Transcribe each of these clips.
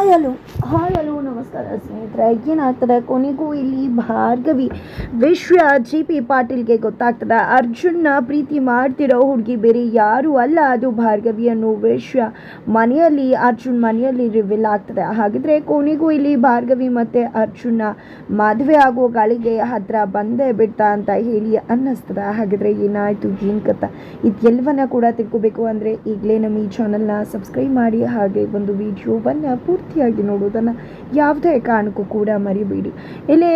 Hi hello hi hello ನಮಸ್ಕಾರ ಸ್ನೇಹಿತರೆ. ಏನಾಗ್ತದೆ? ಕೊನೆಗೂ ಇಲ್ಲಿ ಭಾರ್ಗವಿ, ವಿಶ್ವ, ಜಿ ಪಿ ಪಾಟೀಲ್ಗೆ ಗೊತ್ತಾಗ್ತದೆ. ಅರ್ಜುನ್ನ ಪ್ರೀತಿ ಮಾಡ್ತಿರೋ ಹುಡುಗಿ ಬೇರೆ ಯಾರೂ ಅಲ್ಲ. ಅದು ಭಾರ್ಗವಿ ಅನ್ನೋ ವಿಶ್ವ ಮನೆಯಲ್ಲಿ, ಅರ್ಜುನ್ ಮನೆಯಲ್ಲಿ ರಿವೀಲ್ ಆಗ್ತದೆ. ಹಾಗಿದ್ರೆ ಕೊನೆಗೂ ಇಲ್ಲಿ ಭಾರ್ಗವಿ ಮತ್ತು ಅರ್ಜುನ್ನ ಮದುವೆ ಆಗೋ ಗಳಿಗೆ ಹತ್ರ ಬಂದೇ ಬಿಡ್ತಾ ಅಂತ ಹೇಳಿ ಅನ್ನಿಸ್ತದೆ. ಹಾಗಿದ್ರೆ ಏನಾಯಿತು? ಏನು ಕತ್ತ ಇದೆಲ್ಲವನ್ನ ಕೂಡ ತಿಳ್ಕೋಬೇಕು. ಅಂದರೆ ಈಗಲೇ ನಮ್ಮ ಈ ಚಾನಲ್ನ ಸಬ್ಸ್ಕ್ರೈಬ್ ಮಾಡಿ. ಹಾಗೆ ಒಂದು ವಿಡಿಯೋವನ್ನು ಪೂರ್ತಿಯಾಗಿ ನೋಡೋದನ್ನು ಯಾವುದೇ ಕಾರಣಕ್ಕೂ ಕೂಡ ಮರಿಬೇಡಿ. ಇಲ್ಲಿ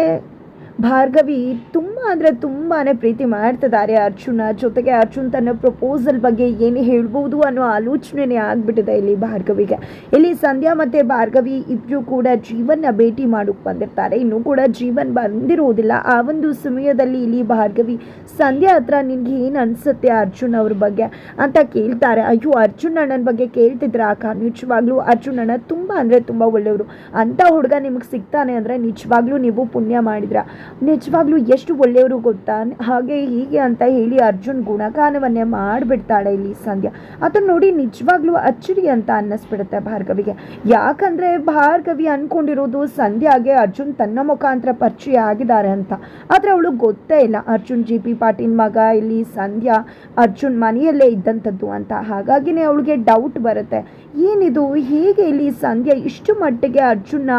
ಭಾರ್ಗವಿ ತುಂಬ ಅಂದರೆ ತುಂಬಾ ಪ್ರೀತಿ ಮಾಡ್ತಿದ್ದಾರೆ ಅರ್ಜುನ. ಜೊತೆಗೆ ಅರ್ಜುನ್ ತನ್ನ ಪ್ರಪೋಸಲ್ ಬಗ್ಗೆ ಏನು ಹೇಳ್ಬೋದು ಅನ್ನೋ ಆಲೋಚನೆ ಆಗಿಬಿಟ್ಟಿದೆ ಇಲ್ಲಿ ಭಾರ್ಗವಿಗೆ. ಇಲ್ಲಿ ಸಂಧ್ಯಾ ಮತ್ತು ಭಾರ್ಗವಿ ಇಬ್ಬರು ಕೂಡ ಜೀವನ್ನ ಭೇಟಿ ಮಾಡೋಕ್ಕೆ ಬಂದಿರ್ತಾರೆ. ಇನ್ನೂ ಕೂಡ ಜೀವನ್ ಬಂದಿರೋದಿಲ್ಲ. ಆ ಒಂದು ಸಮಯದಲ್ಲಿ ಇಲ್ಲಿ ಭಾರ್ಗವಿ, ಸಂಧ್ಯಾ ಹತ್ರ ನಿನಗೆ ಏನು ಅನಿಸುತ್ತೆ ಅರ್ಜುನ್ ಅವ್ರ ಬಗ್ಗೆ ಅಂತ ಕೇಳ್ತಾರೆ. ಅಯ್ಯೋ, ಅರ್ಜುನ್ ಅಣ್ಣನ ಬಗ್ಗೆ ಕೇಳ್ತಿದ್ರ ಅಕ್ಕ? ನಿಜವಾಗ್ಲೂ ಅರ್ಜುನ್ ಅಣ್ಣ ತುಂಬ ಅಂದರೆ ತುಂಬ ಒಳ್ಳೆಯವರು. ಅಂಥ ಹುಡುಗ ನಿಮಗೆ ಸಿಗ್ತಾನೆ ಅಂದರೆ ನಿಜವಾಗ್ಲೂ ನೀವು ಪುಣ್ಯ ಮಾಡಿದ್ರ ನಿಜವಾಗ್ಲೂ ಎಷ್ಟು ಒಳ್ಳೆಯವರು ಗೊತ್ತಾ? ಹಾಗೆ ಹೀಗೆ ಅಂತ ಹೇಳಿ ಅರ್ಜುನ್ ಗುಣಗಾನವನ್ನೇ ಮಾಡಿಬಿಡ್ತಾಳೆ ಇಲ್ಲಿ ಸಂಧ್ಯಾ. ಅದನ್ನ ನೋಡಿ ನಿಜವಾಗ್ಲೂ ಅಚ್ಚರಿ ಅಂತ ಅನ್ನಿಸ್ಬಿಡುತ್ತೆ ಭಾರ್ಗವಿಗೆ. ಯಾಕಂದರೆ ಭಾರ್ಗವಿ ಅಂದ್ಕೊಂಡಿರೋದು ಸಂಧ್ಯಾಗೆ ಅರ್ಜುನ್ ತನ್ನ ಮುಖಾಂತರ ಪರಿಚಯ ಆಗಿದ್ದಾರೆ ಅಂತ. ಆದರೆ ಅವಳು ಗೊತ್ತೇ ಇಲ್ಲ. ಅರ್ಜುನ್ ಜಿ ಪಿ ಪಾಟೀಲ್ ಮಗ, ಇಲ್ಲಿ ಸಂಧ್ಯಾ ಅರ್ಜುನ್ ಮನೆಯಲ್ಲೇ ಇದ್ದಂಥದ್ದು ಅಂತ. ಹಾಗಾಗಿನೇ ಅವಳಿಗೆ ಡೌಟ್ ಬರುತ್ತೆ. ಏನಿದು? ಹೇಗೆ ಇಲ್ಲಿ ಸಂಧ್ಯಾ ಇಷ್ಟು ಮಟ್ಟಿಗೆ ಅರ್ಜುನ್ನ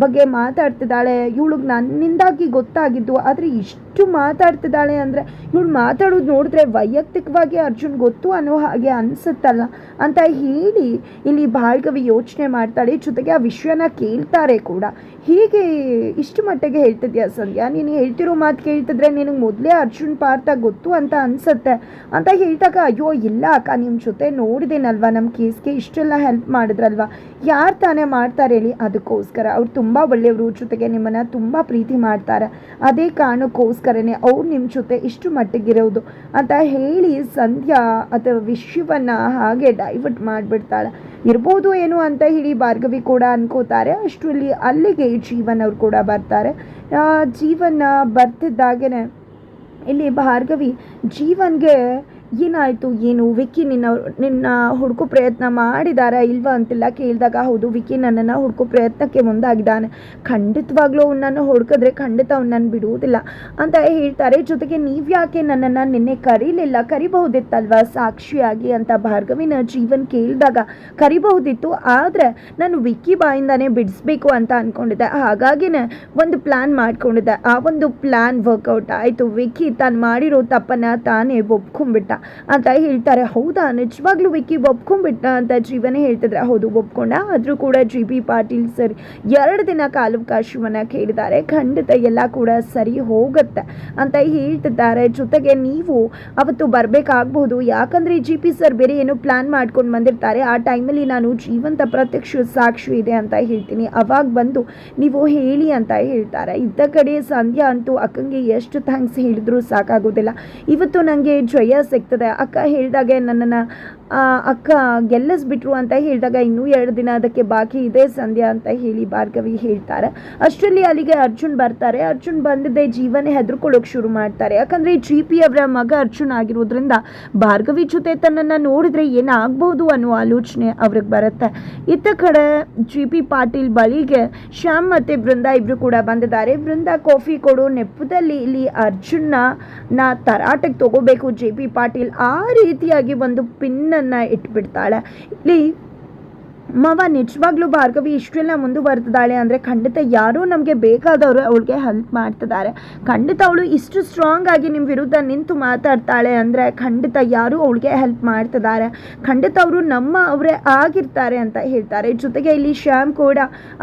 ಬಗ್ಗೆ ಮಾತಾಡ್ತಿದ್ದಾಳೆ? ಇವಳಿಗೆ ನನ್ನಿಂದಾಗಿ ಗೊತ್ತಾಗಿದ್ದು, ಆದರೆ ಇಷ್ಟು ಮಾತಾಡ್ತಿದ್ದಾಳೆ ಅಂದರೆ ಇವಳು ಮಾತಾಡೋದು ನೋಡಿದ್ರೆ ವೈಯಕ್ತಿಕವಾಗಿ ಅರ್ಜುನ್ ಗೊತ್ತು ಅನ್ನೋ ಹಾಗೆ ಅನಿಸುತ್ತಲ್ಲ ಅಂತ ಹೇಳಿ ಇಲ್ಲಿ ಭಾರ್ಗವಿ ಯೋಚನೆ ಮಾಡ್ತಾಳೆ. ಜೊತೆಗೆ ಆ ವಿಷಯನ ಕೇಳ್ತಾರೆ ಕೂಡ. ಹೀಗೆ ಇಷ್ಟು ಮಟ್ಟಿಗೆ ಹೇಳ್ತಿದ್ಯಾ ಸಂಧ್ಯಾ? ನೀನು ಹೇಳ್ತಿರೋ ಮಾತು ಕೇಳ್ತಿದ್ರೆ ನಿನಗೆ ಮೊದಲೇ ಅರ್ಜುನ್ ಪಾರ್ಥ ಗೊತ್ತು ಅಂತ ಅನಿಸುತ್ತೆ. ಅಂತ ಹೇಳಿದಾಗ, ಅಯ್ಯೋ, ಇಲ್ಲ ಅಕ್ಕ ನಿಮ್ಮ ಜೊತೆ ನೋಡಿದೇನಲ್ವಾ? ನಮ್ಮ ಕೇಸ್ಗೆ ಇಷ್ಟೆಲ್ಲ ಹೆಲ್ಪ್ ಮಾಡಿದ್ರಲ್ವಾ? ಯಾರು ತಾನೇ ಮಾಡ್ತಾರೆ ಹೇಳಿ? ಅದಕ್ಕೋಸ್ಕರ ಅವ್ರು ತುಂಬ ಒಳ್ಳೆಯವರು ಜೊತೆಗೆ ನಿಮ್ಮನ್ನು ತುಂಬ ಪ್ರೀತಿ ಮಾಡ್ತಾರೆ. ಅದೇ ಕಾರಣಕ್ಕೋಸ್ಕರನೇ ಅವ್ರು ನಿಮ್ಮ ಜೊತೆ ಇಷ್ಟು ಮಟ್ಟಿಗಿರೋದು ಅಂತ ಹೇಳಿ ಸಂಧ್ಯಾ ಅಥವಾ ವಿಶ್ವವನ್ನು ಹಾಗೆ ಡೈವರ್ಟ್ ಮಾಡಿಬಿಡ್ತಾಳೆ. ಇರ್ಬೋದು ಏನು ಅಂತ ಹೇಳಿ ಭಾರ್ಗವಿ ಕೂಡ ಅನ್ಕೋತಾರೆ. ಅಷ್ಟರಲ್ಲಿ ಅಲ್ಲಿಗೆ ಜೀವನ್ ಅವ್ರು ಕೂಡ ಬರ್ತಾರೆ. ಜೀವನ ಬರ್ತಿದ್ದಾಗೇನೆ ಇಲ್ಲಿ ಭಾರ್ಗವಿ ಜೀವನ್ಗೆ ಏನಾಯಿತು, ಏನು? ವಿಕ್ಕಿ ನಿನ್ನ ನಿನ್ನ ಹುಡುಕೋ ಪ್ರಯತ್ನ ಮಾಡಿದಾರಾ ಇಲ್ವಾ ಅಂತೆಲ್ಲ ಕೇಳಿದಾಗ, ಹೌದು, ವಿಕ್ಕಿ ನನ್ನನ್ನು ಹುಡುಕೋ ಪ್ರಯತ್ನಕ್ಕೆ ಮುಂದಾಗಿದ್ದಾನೆ. ಖಂಡಿತವಾಗ್ಲೂ ಅವನನ್ನು ಹುಡ್ಕಿದ್ರೆ ಖಂಡಿತ ಅವನನ್ನು ಬಿಡುವುದಿಲ್ಲ ಅಂತ ಹೇಳ್ತಾರೆ. ಜೊತೆಗೆ ನೀವು ಯಾಕೆ ನನ್ನನ್ನು ನಿನ್ನೆ ಕರೀಲಿಲ್ಲ? ಕರಿಬಹುದಿತ್ತಲ್ವಾ ಸಾಕ್ಷಿಯಾಗಿ ಅಂತ ಭಾರ್ಗವಿನ ಜೀವನ್ ಕೇಳಿದಾಗ, ಕರಿಬಹುದಿತ್ತು, ಆದರೆ ನಾನು ವಿಕ್ಕಿ ಬಾಯಿಂದಾನೇ ಬಿಡಿಸ್ಬೇಕು ಅಂತ ಅಂದ್ಕೊಂಡಿದ್ದೆ ಹಾಗಾಗಿನೇ ಒಂದು ಪ್ಲ್ಯಾನ್ ಮಾಡ್ಕೊಂಡಿದ್ದೆ. ಆ ಒಂದು ಪ್ಲ್ಯಾನ್ ವರ್ಕೌಟ್ ಆಯಿತು. ವಿಕ್ಕಿ ತಾನು ಮಾಡಿರೋ ತಪ್ಪನ್ನು ತಾನೇ ಒಪ್ಕೊಂಡ್ಬಿಟ್ಟ. ಅಂತ ಹೇಳ್ತಾರೆ. ಹೌದಾ? ನಿಜವಾಗ್ಲೂ ವಿಕ್ಕಿ ಒಪ್ಕೊಂಡ್ಬಿಟ್ಟ ಅಂತ ಜೀವನೇ ಹೇಳ್ತಿದ್ರೆ. ಹೌದು ಒಪ್ಕೊಂಡ ಆದರೂ ಕೂಡ ಜಿ ಬಿ ಪಾಟೀಲ್ ಸರ್ ಎರಡು ದಿನ ಕಾಲಾವಕಾಶವನ್ನು ಕೇಳಿದ್ದಾರೆ. ಖಂಡಿತ ಎಲ್ಲ ಕೂಡ ಸರಿ ಹೋಗುತ್ತೆ ಅಂತ ಹೇಳ್ತಿದ್ದಾರೆ. ಜೊತೆಗೆ ನೀವು ಅವತ್ತು ಬರಬೇಕಾಗ್ಬೋದು ಯಾಕಂದರೆ ಜಿ ಪಿ ಸರ್ ಬೇರೆ ಏನೋ ಪ್ಲ್ಯಾನ್ ಮಾಡ್ಕೊಂಡು ಬಂದಿರ್ತಾರೆ. ಆ ಟೈಮಲ್ಲಿ ನಾನು ಜೀವಂತ ಪ್ರತ್ಯಕ್ಷ ಸಾಕ್ಷಿ ಇದೆ ಅಂತ ಹೇಳ್ತೀನಿ. ಅವಾಗ ಬಂದು ನೀವು ಹೇಳಿ ಅಂತ ಹೇಳ್ತಾರೆ. ಇದ್ದ ಕಡೆ ಸಂಧ್ಯಾ ಅಂತೂ ಅಕ್ಕಂಗೆ ಎಷ್ಟು ಥ್ಯಾಂಕ್ಸ್ ಹೇಳಿದ್ರು ಸಾಕಾಗೋದಿಲ್ಲ. ಇವತ್ತು ನನಗೆ ಜಯ ಸಿಗ್ತದೆ ಅಕ್ಕ ಹೇಳಿದಾಗೆ ನನ್ನನ್ನು ಅಕ್ಕ, ಗೆಲ್ಲಿಸ್ಬಿಟ್ರು ಅಂತ ಹೇಳಿದಾಗ ಇನ್ನೂ ಎರಡು ದಿನ ಅದಕ್ಕೆ ಬಾಕಿ ಇದೆ, ಸಂಧ್ಯಾ ಅಂತ ಹೇಳಿ ಭಾರ್ಗವಿ ಹೇಳ್ತಾರೆ. ಅಷ್ಟರಲ್ಲಿ ಅಲ್ಲಿಗೆ ಅರ್ಜುನ್ ಬರ್ತಾರೆ. ಅರ್ಜುನ್ ಬಂದಿದ್ದೆ ಜೀವನ ಹೆದರ್ಕೊಳ್ಳೋಕೆ ಶುರು ಮಾಡ್ತಾರೆ. ಯಾಕಂದರೆ ಜಿ ಪಿ ಅವರ ಮಗ ಅರ್ಜುನ್ ಆಗಿರೋದ್ರಿಂದ ಭಾರ್ಗವಿ ಜೊತೆ ತನ್ನನ್ನು ನೋಡಿದ್ರೆ ಏನಾಗ್ಬೋದು ಅನ್ನೋ ಆಲೋಚನೆ ಅವ್ರಿಗೆ ಬರುತ್ತೆ. ಇತ್ತ ಕಡೆ ಜಿ ಪಿ ಪಾಟೀಲ್ ಬಳಿಗೆ ಶ್ಯಾಮ್ ಮತ್ತು ಬೃಂದ ಇಬ್ಬರು ಕೂಡ ಬಂದಿದ್ದಾರೆ. ಬೃಂದ ಕಾಫಿ ಕೊಡೋ ನೆಪದಲ್ಲಿ ಇಲ್ಲಿ ಅರ್ಜುನ್ನ ನಾ ತರಾಟೆಗೆ ತಗೋಬೇಕು ಜೆ ಪಿ ಪಾಟೀಲ್. ಆ ರೀತಿಯಾಗಿ ಒಂದು ಪಿನ್ನನ್ನು ಇಟ್ಬಿಡ್ತಾಳೆ. ಇಲ್ಲಿ ಮವ ನಿಜವಾಗ್ಲೂ ಭಾರ್ಗವಿ ಇಷ್ಟೆಲ್ಲ ಮುಂದುವರೆದಿದ್ದಾಳೆ ಅಂದರೆ ಖಂಡಿತ ಯಾರು ನಮಗೆ ಬೇಕಾದವರು ಅವಳಿಗೆ ಹೆಲ್ಪ್ ಮಾಡ್ತಿದ್ದಾರೆ. ಖಂಡಿತ ಅವಳು ಇಷ್ಟು ಸ್ಟ್ರಾಂಗ್ ಆಗಿ ನಿಮ್ಮ ವಿರುದ್ಧ ನಿಂತು ಮಾತಾಡ್ತಾಳೆ ಅಂದರೆ ಖಂಡಿತ ಯಾರೂ ಅವಳಿಗೆ ಹೆಲ್ಪ್ ಮಾಡ್ತಿದ್ದಾರೆ. ಖಂಡಿತ ಅವರು ನಮ್ಮ ಅವರೇ ಆಗಿರ್ತಾರೆ ಅಂತ ಹೇಳ್ತಾರೆ. ಜೊತೆಗೆ ಇಲ್ಲಿ ಶ್ಯಾಮ್ ಕೂಡ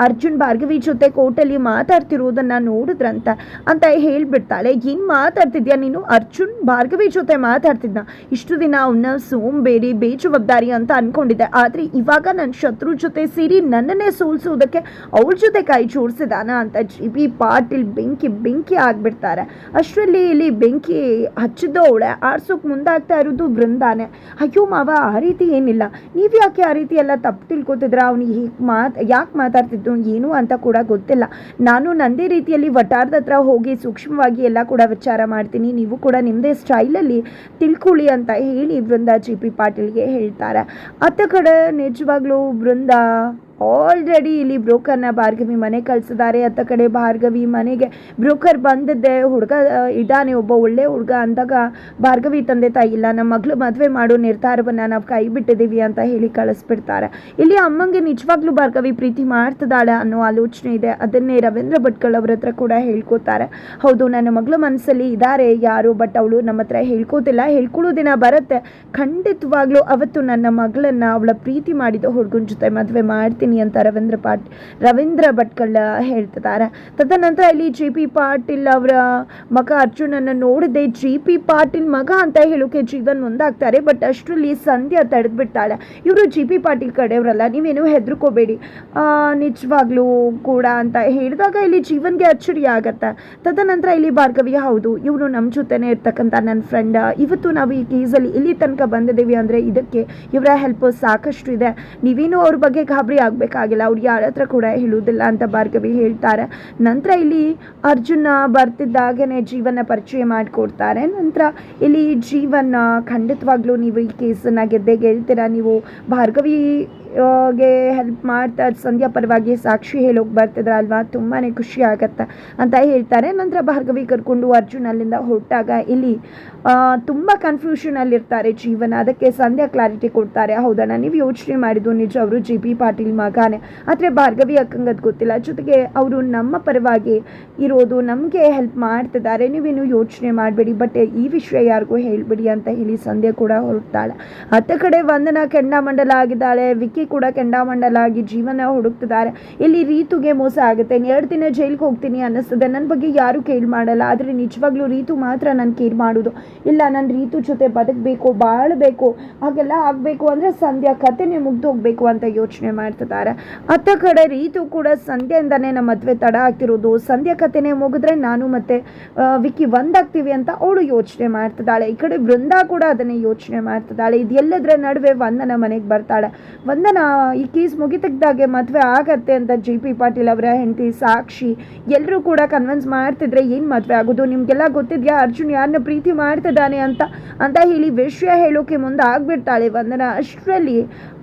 ಅರ್ಜುನ್, ಭಾರ್ಗವಿ ಜೊತೆ ಕೋರ್ಟಲ್ಲಿ ಮಾತಾಡ್ತಿರೋದನ್ನು ನೋಡಿದ್ರಂತ ಅಂತ ಹೇಳ್ಬಿಡ್ತಾಳೆ. ಏನು ಮಾತಾಡ್ತಿದ್ಯಾ ನೀನು? ಅರ್ಜುನ್, ಭಾರ್ಗವಿ ಜೊತೆ ಮಾತಾಡ್ತಿದ್ದ ಇಷ್ಟು ದಿನ ಅವನ್ನ ಸೋಂಬೇರಿ, ಬೇಜವಾಬ್ದಾರಿ ಅಂತ ಅನ್ಕೊಂಡಿದ್ದೆ. ಆದರೆ ಇವಾಗ ನನ್ನ ಶತ್ರು ಜೊತೆ ಸೇರಿ ನನ್ನನ್ನೇ ಸೋಲ್ಸೋದಕ್ಕೆ ಅವಳ ಜೊತೆ ಕೈ ಜೋಡಿಸಿದಾನ ಅಂತ ಜಿ ಬಿ ಪಾಟೀಲ್ ಬೆಂಕಿ ಬೆಂಕಿ ಆಗ್ಬಿಡ್ತಾರೆ. ಅಷ್ಟರಲ್ಲಿ ಇಲ್ಲಿ ಬೆಂಕಿ ಹಚ್ಚಿದ್ದು ಅವಳೆ. ಆರ್ಸೋಕೆ ಮುಂದಾಗ್ತಾ ಇರೋದು ಬೃಂದಾನೆ ಅಯ್ಯೋ ಮಾವ, ಆ ರೀತಿ ಏನಿಲ್ಲ. ನೀವು ಯಾಕೆ ಆ ರೀತಿ ಎಲ್ಲ ತಪ್ಪು ತಿಳ್ಕೊತಿದ್ರ ಅವ್ನಿಗೆ ಹೀಗೆ ಮಾತ್, ಯಾಕೆ ಮಾತಾಡ್ತಿದ್ದು ಏನು ಅಂತ ಕೂಡ ಗೊತ್ತಿಲ್ಲ. ನಾನು ನಂದೇ ರೀತಿಯಲ್ಲಿ ವಟಾರದ ಹತ್ರ ಹೋಗಿ ಸೂಕ್ಷ್ಮವಾಗಿ ಎಲ್ಲ ಕೂಡ ವಿಚಾರ ಮಾಡ್ತೀನಿ. ನೀವು ಕೂಡ ನಿಮ್ಮದೇ ಸ್ಟೈಲಲ್ಲಿ ತಿಳ್ಕೊಳ್ಳಿ ಅಂತ ಹೇಳಿ ಬೃಂದ ಜಿ ಪಿ ಪಾಟೀಲ್ಗೆ ಹೇಳ್ತಾರೆ. ಅತ್ತ ಕಡೆ ನಿಜವಾಗ್ಲೂ ಬೃಂದ ಆಲ್ರೆಡಿ ಇಲ್ಲಿ ಬ್ರೋಕರ್ನ ಭಾರ್ಗವಿ ಮನೆ ಕಳಿಸಿದ್ದಾರೆ. ಅತ್ತ ಕಡೆ ಭಾರ್ಗವಿ ಮನೆಗೆ ಬ್ರೋಕರ್ ಬಂದಿದ್ದೆ. ಹುಡುಗ ಇದ್ದಾನೆ ಒಬ್ಬ ಒಳ್ಳೆ ಹುಡುಗ ಅಂದಾಗ ಭಾರ್ಗವಿ ತಂದೆ ತಾಯಿ ಇಲ್ಲ, ನಮ್ಮ ಮಗಳು ಮದುವೆ ಮಾಡೋ ನಿರ್ಧಾರವನ್ನು ನಾವು ಕೈ ಬಿಟ್ಟಿದ್ದೀವಿ ಅಂತ ಹೇಳಿ ಕಳಿಸ್ಬಿಡ್ತಾರೆ. ಇಲ್ಲಿ ಅಮ್ಮಂಗೆ ನಿಜವಾಗ್ಲೂ ಭಾರ್ಗವಿ ಪ್ರೀತಿ ಮಾಡ್ತಿದ್ದಾಳೆ ಅನ್ನೋ ಆಲೋಚನೆ ಇದೆ. ಅದನ್ನೇ ರವೀಂದ್ರ ಭಟ್ಕಳ್ ಅವ್ರ ಹತ್ರ ಕೂಡ ಹೇಳ್ಕೊತಾರೆ. ಹೌದು, ನನ್ನ ಮಗಳ ಮನಸ್ಸಲ್ಲಿ ಇದ್ದಾರೆ ಯಾರು, ಬಟ್ ಅವಳು ನಮ್ಮ ಹತ್ರ ಹೇಳ್ಕೋತಿಲ್ಲ. ಹೇಳ್ಕೊಳ್ಳೋ ದಿನ ಬರುತ್ತೆ. ಖಂಡಿತವಾಗ್ಲೂ ಅವತ್ತು ನನ್ನ ಮಗಳನ್ನ ಅವಳ ಪ್ರೀತಿ ಮಾಡಿದ ಹುಡುಗನ ಜೊತೆ ಮದುವೆ ಮಾಡ್ತೀನಿ. ಅಂತ ರವೀಂದ್ರ ಪಾಟ್, ರವೀಂದ್ರ ಭಟ್ಕಳ್ ಹೇಳ್ತಿದ್ದಾರೆ. ತದನಂತರ ಇಲ್ಲಿ ಜಿ ಪಿ ಪಾಟೀಲ್ ಅವರ ಮಗ ಅರ್ಜುನನ್ನು ನೋಡಿದೆ ಜಿ ಪಿ ಪಾಟೀಲ್ ಮಗ ಅಂತ ಹೇಳೋಕೆ ಜೀವನ್ ಒಂದಾಗ್ತಾರೆ ಬಟ್ ಅಷ್ಟರಲ್ಲಿ ಸಂಧ್ಯಾ ತಡೆದ್ಬಿಡ್ತಾಳೆ ಇವರು ಜಿ ಪಿ ಪಾಟೀಲ್ ಕಡೆಯವರಲ್ಲ, ನೀವೇನು ಹೆದರ್ಕೋಬೇಡಿ. ನಿಜವಾಗ್ಲೂ ಕೂಡ ಅಂತ ಹೇಳಿದಾಗ ಇಲ್ಲಿ ಜೀವನ್ಗೆ ಅಚ್ಚರಿ ಆಗತ್ತೆ. ತದನಂತರ ಇಲ್ಲಿ ಭಾರ್ಗವಿ, ಹೌದು ಇವರು ನಮ್ಮ ಜೊತೆನೇ ಇರ್ತಕ್ಕಂಥ ನನ್ನ ಫ್ರೆಂಡ್ ಇವತ್ತು ನಾವು ಈ ಕೇಸಲ್ಲಿ ಇಲ್ಲಿ ತನಕ ಬಂದಿದ್ದೀವಿ ಅಂದರೆ ಇದಕ್ಕೆ ಇವರ ಹೆಲ್ಪ್ ಸಾಕಷ್ಟು ಇದೆ ನೀವೇನು ಅವ್ರ ಬಗ್ಗೆ ಗಾಬರಿ ಆಗಬೇಕಾಗಿಲ್ಲ ಅವ್ರು ಯಾರ ಹತ್ರ ಕೂಡ ಹೇಳುವುದಿಲ್ಲ ಅಂತ ಭಾರ್ಗವಿ ಹೇಳ್ತಾರೆ. ನಂತರ ಇಲ್ಲಿ ಅರ್ಜುನ ಬರ್ತಿದ್ದಾಗನೇ ಜೀವನ ಪರಿಚಯ ಮಾಡಿಕೊಡ್ತಾರೆ. ನಂತರ ಇಲ್ಲಿ ಜೀವನ ಖಂಡಿತವಾಗ್ಲೂ ನೀವು ಈ ಕೇಸನ್ನು ಗೆದ್ದೆ ಗೆಲ್ತೀರಾ ನೀವು? ಭಾರ್ಗವಿ ಗೆ ಹೆಲ್ಪ್ ಮಾಡ್ತಾ ಸಂಧ್ಯಾ ಪರವಾಗಿ ಸಾಕ್ಷಿ ಹೇಳೋಕೆ ಬರ್ತಿದ್ರ ಅಲ್ವಾ? ತುಂಬಾ ಖುಷಿ ಆಗತ್ತೆ ಅಂತ ಹೇಳ್ತಾರೆ. ನಂತರ ಭಾರ್ಗವಿ ಕರ್ಕೊಂಡು ಅರ್ಜುನ್ ಅಲ್ಲಿಂದ ಹೊರಟಾಗ ಇಲ್ಲಿ ತುಂಬ ಕನ್ಫ್ಯೂಷನಲ್ಲಿರ್ತಾರೆ ಜೀವನ. ಅದಕ್ಕೆ ಸಂಧ್ಯಾ ಕ್ಲಾರಿಟಿ ಕೊಡ್ತಾರೆ. ಹೌದಣ್ಣ, ನೀವು ಯೋಚನೆ ಮಾಡಿದ್ದು ನಿಜ. ಅವರು ಜಿ ಪಿ ಪಾಟೀಲ್ ಮಗಾನೆ. ಆದರೆ ಭಾರ್ಗವಿ ಅಕ್ಕಂಗದ್ ಗೊತ್ತಿಲ್ಲ. ಜೊತೆಗೆ ಅವರು ನಮ್ಮ ಪರವಾಗಿ ಇರೋದು ನಮಗೆ ಹೆಲ್ಪ್ ಮಾಡ್ತಿದ್ದಾರೆ. ನೀವೇನು ಯೋಚನೆ ಮಾಡಬೇಡಿ. ಬಟ್ ಈ ವಿಷಯ ಯಾರಿಗೂ ಹೇಳ್ಬಿಡಿ ಅಂತ ಹೇಳಿ ಸಂಧ್ಯಾ ಕೂಡ ಹೊರಡ್ತಾಳೆ ಅತ್ತ ಕಡೆ ವಂದನಾ ಕೆಂಡಾಮಂಡಲ ಆಗಿದ್ದಾಳೆ. ಕೂಡ ಕೆಂಡಾಮಂಡಲ ಆಗಿ ಜೀವನ ಹುಡುಕ್ತಿದ್ದಾರೆ. ಇಲ್ಲಿ ರೀತುಗೆ ಮೋಸ ಆಗುತ್ತೆ. ಎರಡು ದಿನ ಜೈಲಿಗೆ ಹೋಗ್ತೀನಿ ಅನ್ನಿಸ್ತದೆ. ನನ್ನ ಬಗ್ಗೆ ಯಾರು ಕೇರ್ ಮಾಡಲ್ಲ. ಆದರೆ ನಿಜವಾಗ್ಲೂ ರೀತು ಮಾತ್ರ ನಾನು ಕೇರ್ ಮಾಡೋದು ಇಲ್ಲ, ನಾನು ರೀತು ಜೊತೆ ಬದುಕಬೇಕು, ಬಾಳಬೇಕು, ಹಾಗೆಲ್ಲ ಆಗಬೇಕು ಅಂದರೆ ಸಂಧ್ಯಾ ಕತೆನೇ ಮುಗ್ದು ಹೋಗಬೇಕು ಅಂತ ಯೋಚನೆ ಮಾಡ್ತಿದ್ದಾರೆ. ಅತ್ತ ಕಡೆ ರೀತು ಕೂಡ ಸಂಧ್ಯೆಯಿಂದನೇ ನಮ್ಮ ಮದುವೆ ತಡ ಆಗ್ತಿರೋದು. ಸಂಧ್ಯಾ ಕತೆನೇ ಮುಗಿದ್ರೆ ನಾನು ಮತ್ತೆ ವಿಕ್ಕಿ ಒಂದಾಗ್ತೀವಿ ಅಂತ ಅವಳು ಯೋಚನೆ ಮಾಡ್ತಿದ್ದಾಳೆ. ಈ ಕಡೆ ಬೃಂದಾ ಕೂಡ ಅದನ್ನೇ ಯೋಚನೆ ಮಾಡ್ತಿದ್ದಾಳೆ. ಇದೆಲ್ಲದರ ನಡುವೆ ವಂದನ ಮನೆಗೆ ಬರ್ತಾಳೆ. ವಂದನ ಈ ಕೇಸ್ ಮುಗಿತಕ್ದಾಗೆ ಮದುವೆ ಆಗತ್ತೆ ಅಂತ ಜಿ ಪಿ ಪಾಟೀಲ್ ಅವರ ಹೆಂಡತಿ ಸಾಕ್ಷಿ ಎಲ್ಲರೂ ಕೂಡ ಕನ್ವಿನ್ಸ್ ಮಾಡ್ತಿದ್ರೆ ಏನು ಮದುವೆ ಆಗೋದು? ನಿಮಗೆಲ್ಲ ಗೊತ್ತಿದೆಯಾ? ಅರ್ಜುನ್ ಯಾರನ್ನ ಪ್ರೀತಿ ಮಾಡ್ತಿದ್ದಾನೆ ಅಂತ ಅಂತ ಹೇಳಿ ವಿಷಯ ಹೇಳೋಕೆ ಮುಂದೆ ಆಗ್ಬಿಡ್ತಾಳೆ ವಂದನ. ಅಷ್ಟರಲ್ಲಿ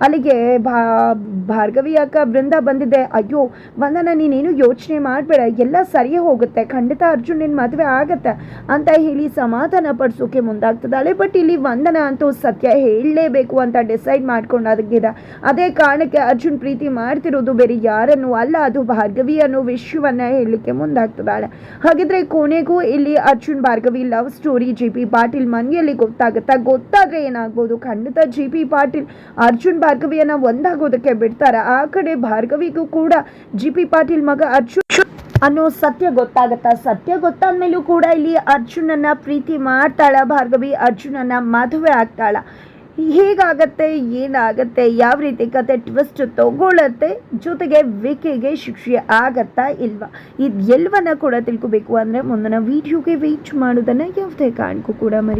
ಅಲ್ಲಿಗೆ ಭಾ, ಭಾರ್ಗವಿ ಅಕ್ಕ ಬೃಂದ ಬಂದಿದೆ. ಅಯ್ಯೋ, ವಂದನ, ನೀನೇನು ಯೋಚನೆ ಮಾಡಬೇಡ. ಎಲ್ಲ ಸರಿ ಹೋಗುತ್ತೆ. ಖಂಡಿತ ಅರ್ಜುನ್ ನಿನ್ನ ಮದುವೆ ಆಗತ್ತೆ ಅಂತ ಹೇಳಿ ಸಮಾಧಾನ ಪಡಿಸೋಕೆ ಮುಂದಾಗ್ತದಾಳೆ ಬಟ್ ಇಲ್ಲಿ ವಂದನ ಅಂತೂ ಸತ್ಯ ಹೇಳಲೇಬೇಕು ಅಂತ ಡಿಸೈಡ್ ಮಾಡ್ಕೊಂಡು ಅದೇ ಕಾರಣಕ್ಕೆ ಅರ್ಜುನ್ ಪ್ರೀತಿ ಮಾಡ್ತಿರೋದು ಬೇರೆ ಯಾರನ್ನು ಅಲ್ಲ, ಅದು ಭಾರ್ಗವಿ ಅನ್ನೋ ವಿಷಯವನ್ನ ಹೇಳಲಿಕ್ಕೆ ಮುಂದಾಗ್ತದಾಳೆ ಹಾಗಿದ್ರೆ ಕೊನೆಗೂ ಇಲ್ಲಿ Arjun Bhargavi love story G P Patil ಮನೆಯಲ್ಲಿ ಗೊತ್ತಾಗುತ್ತಾ. ಗೊತ್ತಾದ್ರೆ ಏನಾಗ್ಬೋದು? ಖಂಡಿತ ಜಿ ಪಿ ಪಾಟೀಲ್ ಅರ್ಜುನ್ ಭಾರ್ಗವಿಯನ್ನ ಒಂದಾಗೋದಕ್ಕೆ ಬಿಡ್ತಾರೆ. ಆ ಕಡೆ ಭಾರ್ಗವಿಗೂ ಕೂಡ ಜಿ ಪಿ ಪಾಟೀಲ್ ಮಗ ಅರ್ಜುನ್ ಅನ್ನೋ ಸತ್ಯ ಗೊತ್ತಾಗತ್ತಾ? ಸತ್ಯ ಗೊತ್ತಾದ್ಮೇಲೂ ಕೂಡ ಇಲ್ಲಿ ಅರ್ಜುನನ್ನ ಪ್ರೀತಿ ಮಾಡ್ತಾಳ. ಭಾರ್ಗವಿ ಅರ್ಜುನನ್ನ ಮದುವೆ ಆಗ್ತಾಳ. ಹೇಗಾಗತ್ತೆ, ಏನಾಗತ್ತೆ, ಯಾವ ರೀತಿ ಕತೆ ಟ್ವಿಸ್ಟ್ ತಗೊಳತ್ತೆ, ಜೊತೆಗೆ ವಿಕೆಗೆ ಶಿಕ್ಷೆ ಆಗತ್ತಾ ಇಲ್ವಾ? ಇದು ಎಲ್ವನ್ನ ಕೂಡ ತಿಳ್ಕೊಬೇಕು ಅಂದರೆ ಮುಂದಿನ ವಿಡಿಯೋಗೆ ವೇಟ್ ಮಾಡೋದನ್ನು ಯಾವುದೇ ಕಾರಣಕ್ಕೂ ಕೂಡ ಮರಿ